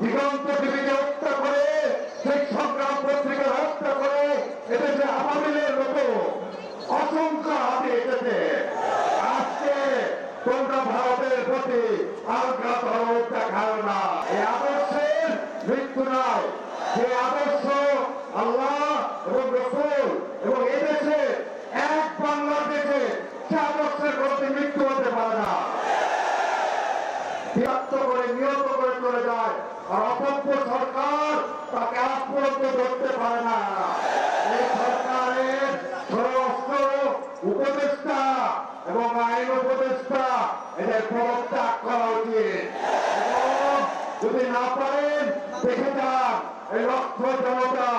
দিগন্ত দেবীকে হত্যা করে সেই সংগ্রাম হত্যা করে, এদেশে অসংখ্য হাতে এসেছে। আজকে তোমরা ভারতের প্রতি আলগা ধরন দেখাও না। এই আদর্শের মৃত্যু নয় সে আদর্শ আল্লাহ বিরক্ত করে নিয়ত করে চলে যায়। আর অপক্ষ সরকার তাকে আজ পর্যন্ত ধরতে পারে না। এই সরকারের স্বরাষ্ট্র উপদেষ্টা এবং আইন উপদেষ্টা এদের পদত্যাগ করা উচিত। যদি না পারেন, দেখে যান, এই লক্ষ জনতা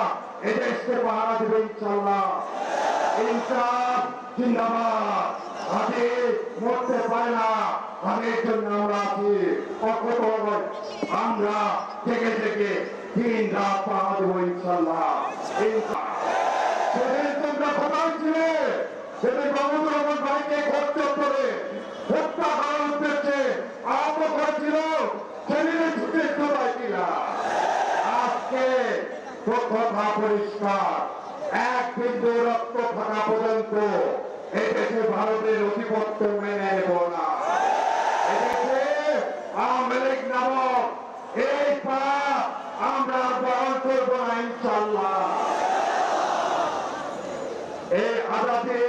এদেশকে পাহারা দেবে ইনশাল্লাহ ইনসাফ জিন্দাবাদ। হাতে মরতে পারে না। হাতের জন্য আমরা আছি। আমরা থেকে থেকে রাত পাহারা দেবো ইনশাল্লাহ কিনা। এক রক্ত পর্যন্ত ভারতের অধিপত্য মেনে নেব না এদেশে আওয়ামী লীগ নামক এই পা আমরা বহন করব না ইনশাল্লাহ এই আজাদি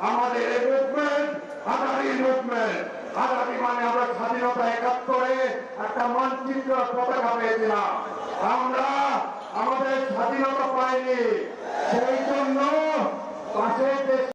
আমাদের এই মুভমেন্ট আজাদি মুভমেন্ট আজাদি মানে আমরা স্বাধীনতা একাত্তরে একটা মানচিত্র পতাকা পেয়েছিলাম। আমরা আমাদের স্বাধীনতা পাইনি। সেই জন্য দেশ